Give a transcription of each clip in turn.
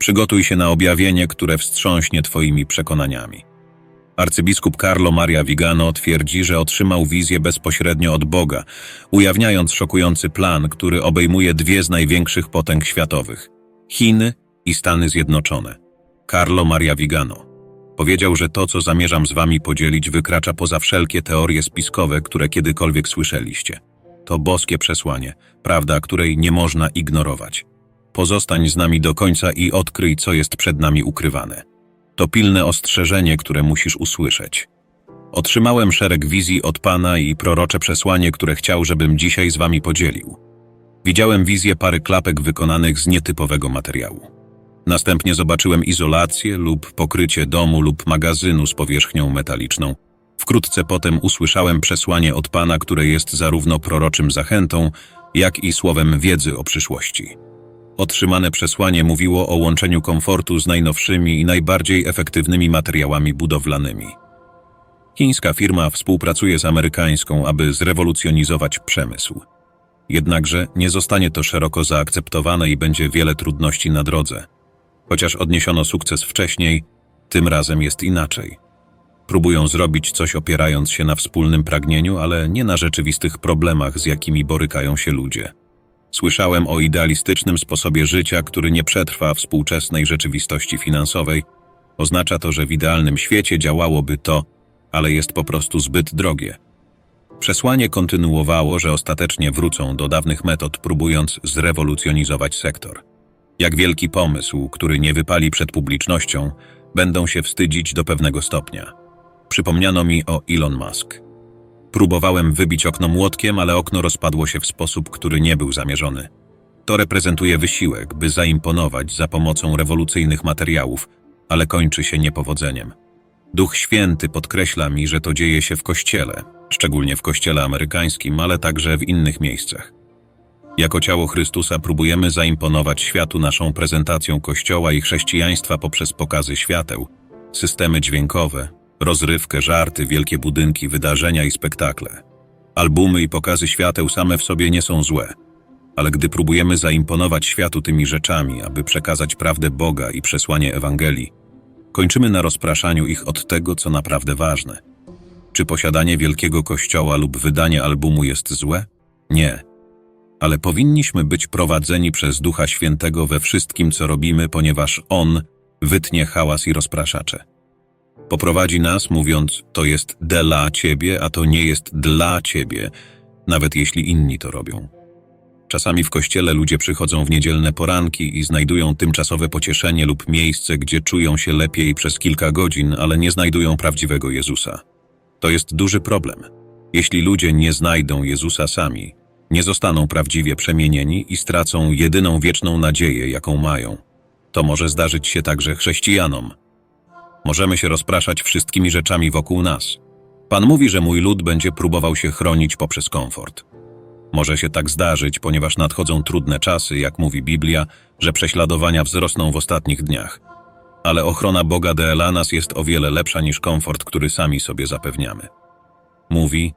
Przygotuj się na objawienie, które wstrząśnie twoimi przekonaniami. Arcybiskup Carlo Maria Vigano twierdzi, że otrzymał wizję bezpośrednio od Boga, ujawniając szokujący plan, który obejmuje dwie z największych potęg światowych Chiny i Stany Zjednoczone. Carlo Maria Vigano powiedział, że to, co zamierzam z wami podzielić, wykracza poza wszelkie teorie spiskowe, które kiedykolwiek słyszeliście. To boskie przesłanie, prawda, której nie można ignorować. Pozostań z nami do końca i odkryj, co jest przed nami ukrywane. To pilne ostrzeżenie, które musisz usłyszeć. Otrzymałem szereg wizji od Pana i prorocze przesłanie, które chciał, żebym dzisiaj z Wami podzielił. Widziałem wizję pary klapek wykonanych z nietypowego materiału. Następnie zobaczyłem izolację lub pokrycie domu lub magazynu z powierzchnią metaliczną. Wkrótce potem usłyszałem przesłanie od Pana, które jest zarówno proroczym zachętą, jak i słowem wiedzy o przyszłości. Otrzymane przesłanie mówiło o łączeniu komfortu z najnowszymi i najbardziej efektywnymi materiałami budowlanymi. Chińska firma współpracuje z amerykańską, aby zrewolucjonizować przemysł. Jednakże nie zostanie to szeroko zaakceptowane i będzie wiele trudności na drodze. Chociaż odniesiono sukces wcześniej, tym razem jest inaczej. Próbują zrobić coś opierając się na wspólnym pragnieniu, ale nie na rzeczywistych problemach, z jakimi borykają się ludzie. Słyszałem o idealistycznym sposobie życia, który nie przetrwa współczesnej rzeczywistości finansowej. Oznacza to, że w idealnym świecie działałoby to, ale jest po prostu zbyt drogie. Przesłanie kontynuowało, że ostatecznie wrócą do dawnych metod, próbując zrewolucjonizować sektor. Jak wielki pomysł, który nie wypali przed publicznością, będą się wstydzić do pewnego stopnia. Przypomniano mi o Elon Musk. Próbowałem wybić okno młotkiem, ale okno rozpadło się w sposób, który nie był zamierzony. To reprezentuje wysiłek, by zaimponować za pomocą rewolucyjnych materiałów, ale kończy się niepowodzeniem. Duch Święty podkreśla mi, że to dzieje się w kościele, szczególnie w kościele amerykańskim, ale także w innych miejscach. Jako ciało Chrystusa próbujemy zaimponować światu naszą prezentacją kościoła i chrześcijaństwa poprzez pokazy świateł, systemy dźwiękowe, rozrywkę, żarty, wielkie budynki, wydarzenia i spektakle. Albumy i pokazy świateł same w sobie nie są złe, ale gdy próbujemy zaimponować światu tymi rzeczami, aby przekazać prawdę Boga i przesłanie Ewangelii, kończymy na rozpraszaniu ich od tego, co naprawdę ważne. Czy posiadanie wielkiego kościoła lub wydanie albumu jest złe? Nie. Ale powinniśmy być prowadzeni przez Ducha Świętego we wszystkim, co robimy, ponieważ On wytnie hałas i rozpraszacze. Poprowadzi nas, mówiąc, to jest dla ciebie, a to nie jest dla ciebie, nawet jeśli inni to robią. Czasami w kościele ludzie przychodzą w niedzielne poranki i znajdują tymczasowe pocieszenie lub miejsce, gdzie czują się lepiej przez kilka godzin, ale nie znajdują prawdziwego Jezusa. To jest duży problem. Jeśli ludzie nie znajdą Jezusa sami, nie zostaną prawdziwie przemienieni i stracą jedyną wieczną nadzieję, jaką mają. To może zdarzyć się także chrześcijanom. Możemy się rozpraszać wszystkimi rzeczami wokół nas. Pan mówi, że mój lud będzie próbował się chronić poprzez komfort. Może się tak zdarzyć, ponieważ nadchodzą trudne czasy, jak mówi Biblia, że prześladowania wzrosną w ostatnich dniach. Ale ochrona Boga dla nas jest o wiele lepsza niż komfort, który sami sobie zapewniamy. Mówi: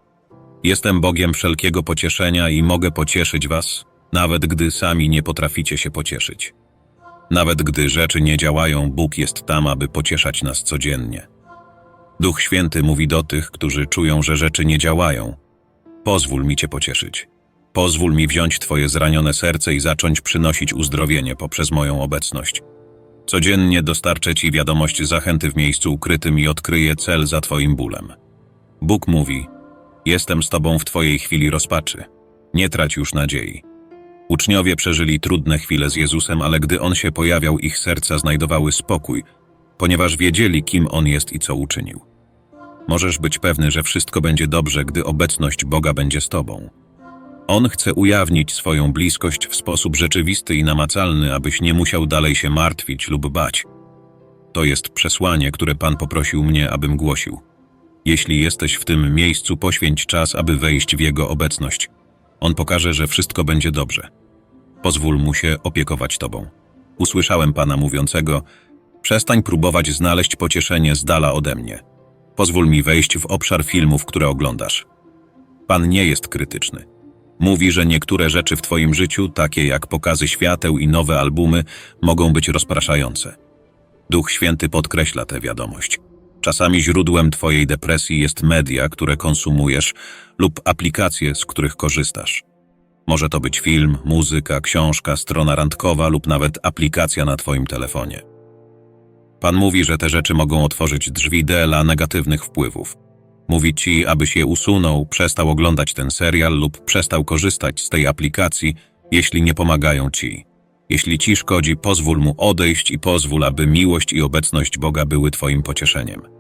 Jestem Bogiem wszelkiego pocieszenia i mogę pocieszyć Was, nawet gdy sami nie potraficie się pocieszyć. Nawet gdy rzeczy nie działają, Bóg jest tam, aby pocieszać nas codziennie. Duch Święty mówi do tych, którzy czują, że rzeczy nie działają: Pozwól mi Cię pocieszyć. Pozwól mi wziąć Twoje zranione serce i zacząć przynosić uzdrowienie poprzez moją obecność. Codziennie dostarczę Ci wiadomość zachęty w miejscu ukrytym i odkryję cel za Twoim bólem. Bóg mówi: Jestem z Tobą w Twojej chwili rozpaczy. Nie trać już nadziei. Uczniowie przeżyli trudne chwile z Jezusem, ale gdy On się pojawiał, ich serca znajdowały spokój, ponieważ wiedzieli, kim On jest i co uczynił. Możesz być pewny, że wszystko będzie dobrze, gdy obecność Boga będzie z Tobą. On chce ujawnić swoją bliskość w sposób rzeczywisty i namacalny, abyś nie musiał dalej się martwić lub bać. To jest przesłanie, które Pan poprosił mnie, abym głosił. Jeśli jesteś w tym miejscu, poświęć czas, aby wejść w Jego obecność. On pokaże, że wszystko będzie dobrze. Pozwól mu się opiekować Tobą. Usłyszałem Pana mówiącego: Przestań próbować znaleźć pocieszenie z dala ode mnie. Pozwól mi wejść w obszar filmów, które oglądasz. Pan nie jest krytyczny. Mówi, że niektóre rzeczy w Twoim życiu, takie jak pokazy świateł i nowe albumy, mogą być rozpraszające. Duch Święty podkreśla tę wiadomość. Czasami źródłem Twojej depresji jest media, które konsumujesz lub aplikacje, z których korzystasz. Może to być film, muzyka, książka, strona randkowa lub nawet aplikacja na Twoim telefonie. Pan mówi, że te rzeczy mogą otworzyć drzwi dla negatywnych wpływów. Mówi ci, abyś je usunął, przestał oglądać ten serial lub przestał korzystać z tej aplikacji, jeśli nie pomagają ci. Jeśli ci szkodzi, pozwól mu odejść i pozwól, aby miłość i obecność Boga były Twoim pocieszeniem.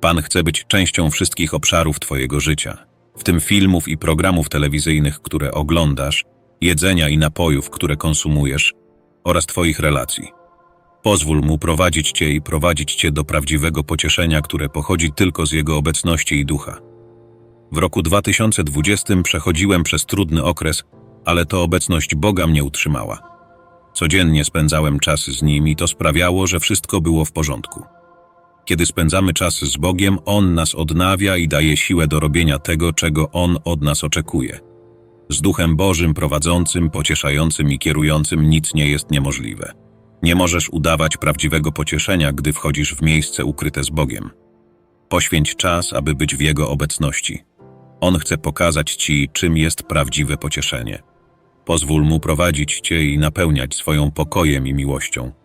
Pan chce być częścią wszystkich obszarów Twojego życia, w tym filmów i programów telewizyjnych, które oglądasz, jedzenia i napojów, które konsumujesz oraz Twoich relacji. Pozwól mu prowadzić Cię i prowadzić Cię do prawdziwego pocieszenia, które pochodzi tylko z Jego obecności i ducha. W roku 2020 przechodziłem przez trudny okres, ale to obecność Boga mnie utrzymała. Codziennie spędzałem czas z Nim i to sprawiało, że wszystko było w porządku. Kiedy spędzamy czas z Bogiem, On nas odnawia i daje siłę do robienia tego, czego On od nas oczekuje. Z Duchem Bożym prowadzącym, pocieszającym i kierującym nic nie jest niemożliwe. Nie możesz udawać prawdziwego pocieszenia, gdy wchodzisz w miejsce ukryte z Bogiem. Poświęć czas, aby być w Jego obecności. On chce pokazać Ci, czym jest prawdziwe pocieszenie. Pozwól Mu prowadzić Cię i napełniać swoją pokojem i miłością.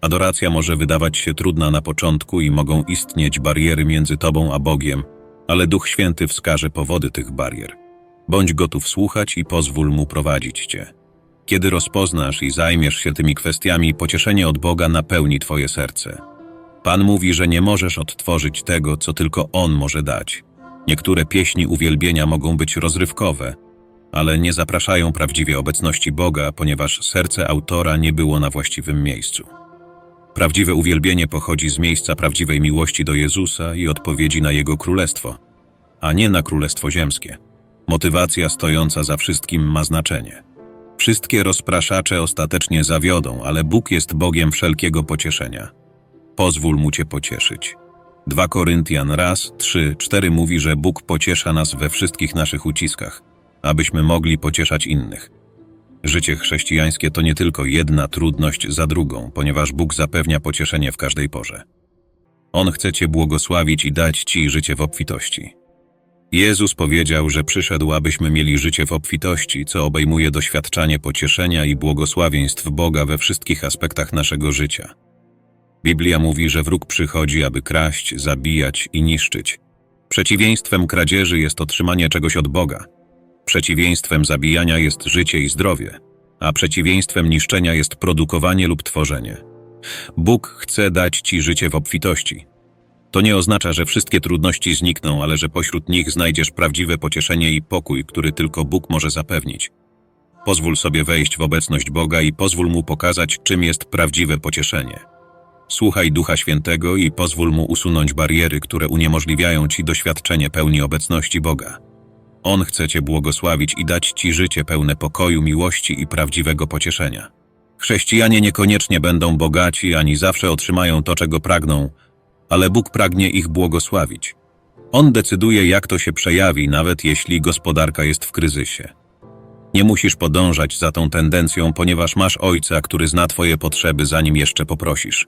Adoracja może wydawać się trudna na początku i mogą istnieć bariery między Tobą a Bogiem, ale Duch Święty wskaże powody tych barier. Bądź gotów słuchać i pozwól Mu prowadzić Cię. Kiedy rozpoznasz i zajmiesz się tymi kwestiami, pocieszenie od Boga napełni Twoje serce. Pan mówi, że nie możesz odtworzyć tego, co tylko On może dać. Niektóre pieśni uwielbienia mogą być rozrywkowe, ale nie zapraszają prawdziwie obecności Boga, ponieważ serce autora nie było na właściwym miejscu. Prawdziwe uwielbienie pochodzi z miejsca prawdziwej miłości do Jezusa i odpowiedzi na Jego królestwo, a nie na królestwo ziemskie. Motywacja stojąca za wszystkim ma znaczenie. Wszystkie rozpraszacze ostatecznie zawiodą, ale Bóg jest Bogiem wszelkiego pocieszenia. Pozwól Mu Cię pocieszyć. 2 Koryntian raz, 3, 4 mówi, że Bóg pociesza nas we wszystkich naszych uciskach, abyśmy mogli pocieszać innych. Życie chrześcijańskie to nie tylko jedna trudność za drugą, ponieważ Bóg zapewnia pocieszenie w każdej porze. On chce Cię błogosławić i dać Ci życie w obfitości. Jezus powiedział, że przyszedł, abyśmy mieli życie w obfitości, co obejmuje doświadczanie pocieszenia i błogosławieństw Boga we wszystkich aspektach naszego życia. Biblia mówi, że wróg przychodzi, aby kraść, zabijać i niszczyć. Przeciwieństwem kradzieży jest otrzymanie czegoś od Boga. Przeciwieństwem zabijania jest życie i zdrowie, a przeciwieństwem niszczenia jest produkowanie lub tworzenie. Bóg chce dać Ci życie w obfitości. To nie oznacza, że wszystkie trudności znikną, ale że pośród nich znajdziesz prawdziwe pocieszenie i pokój, który tylko Bóg może zapewnić. Pozwól sobie wejść w obecność Boga i pozwól Mu pokazać, czym jest prawdziwe pocieszenie. Słuchaj Ducha Świętego i pozwól Mu usunąć bariery, które uniemożliwiają Ci doświadczenie pełni obecności Boga. On chce Cię błogosławić i dać Ci życie pełne pokoju, miłości i prawdziwego pocieszenia. Chrześcijanie niekoniecznie będą bogaci ani zawsze otrzymają to, czego pragną, ale Bóg pragnie ich błogosławić. On decyduje, jak to się przejawi, nawet jeśli gospodarka jest w kryzysie. Nie musisz podążać za tą tendencją, ponieważ masz Ojca, który zna Twoje potrzeby, zanim jeszcze poprosisz.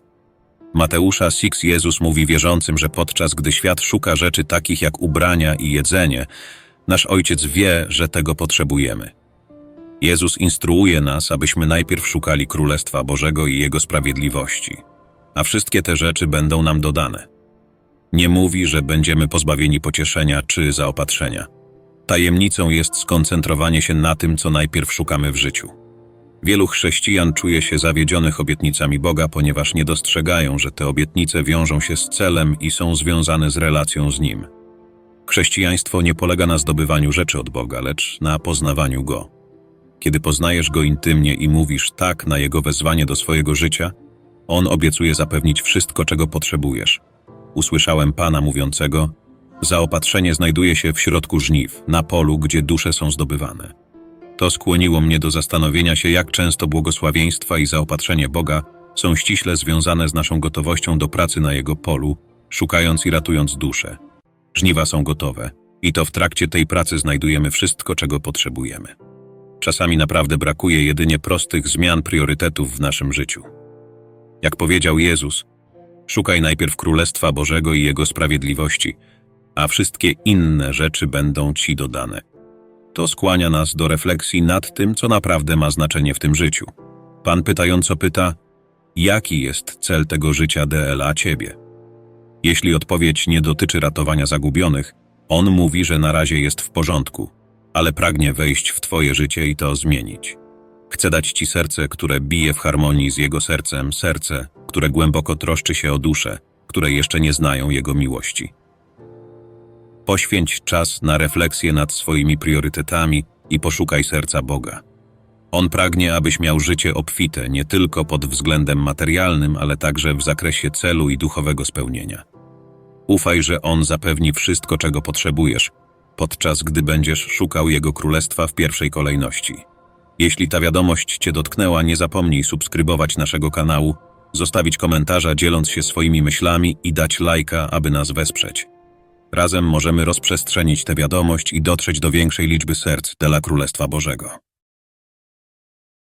Mateusza 6 Jezus mówi wierzącym, że podczas gdy świat szuka rzeczy takich jak ubrania i jedzenie, nasz Ojciec wie, że tego potrzebujemy. Jezus instruuje nas, abyśmy najpierw szukali Królestwa Bożego i Jego sprawiedliwości a wszystkie te rzeczy będą nam dodane. Nie mówi, że będziemy pozbawieni pocieszenia czy zaopatrzenia. Tajemnicą jest skoncentrowanie się na tym, co najpierw szukamy w życiu. Wielu chrześcijan czuje się zawiedzionych obietnicami Boga, ponieważ nie dostrzegają, że te obietnice wiążą się z celem i są związane z relacją z Nim. Chrześcijaństwo nie polega na zdobywaniu rzeczy od Boga, lecz na poznawaniu Go. Kiedy poznajesz Go intymnie i mówisz tak na Jego wezwanie do swojego życia, on obiecuje zapewnić wszystko, czego potrzebujesz. Usłyszałem Pana mówiącego, zaopatrzenie znajduje się w środku żniw, na polu, gdzie dusze są zdobywane. To skłoniło mnie do zastanowienia się, jak często błogosławieństwa i zaopatrzenie Boga są ściśle związane z naszą gotowością do pracy na Jego polu, szukając i ratując duszę. Żniwa są gotowe i to w trakcie tej pracy znajdujemy wszystko, czego potrzebujemy. Czasami naprawdę brakuje jedynie prostych zmian priorytetów w naszym życiu. Jak powiedział Jezus, szukaj najpierw Królestwa Bożego i Jego sprawiedliwości, a wszystkie inne rzeczy będą Ci dodane. To skłania nas do refleksji nad tym, co naprawdę ma znaczenie w tym życiu. Pan pytająco pyta, jaki jest cel tego życia DLA Ciebie? Jeśli odpowiedź nie dotyczy ratowania zagubionych, on mówi, że na razie jest w porządku, ale pragnie wejść w Twoje życie i to zmienić. Chce dać Ci serce, które bije w harmonii z Jego sercem, serce, które głęboko troszczy się o duszę, które jeszcze nie znają Jego miłości. Poświęć czas na refleksję nad swoimi priorytetami i poszukaj serca Boga. On pragnie, abyś miał życie obfite nie tylko pod względem materialnym, ale także w zakresie celu i duchowego spełnienia. Ufaj, że On zapewni wszystko, czego potrzebujesz, podczas gdy będziesz szukał Jego królestwa w pierwszej kolejności. Jeśli ta wiadomość Cię dotknęła, nie zapomnij subskrybować naszego kanału, zostawić komentarza dzieląc się swoimi myślami i dać lajka, aby nas wesprzeć. Razem możemy rozprzestrzenić tę wiadomość i dotrzeć do większej liczby serc dla Królestwa Bożego.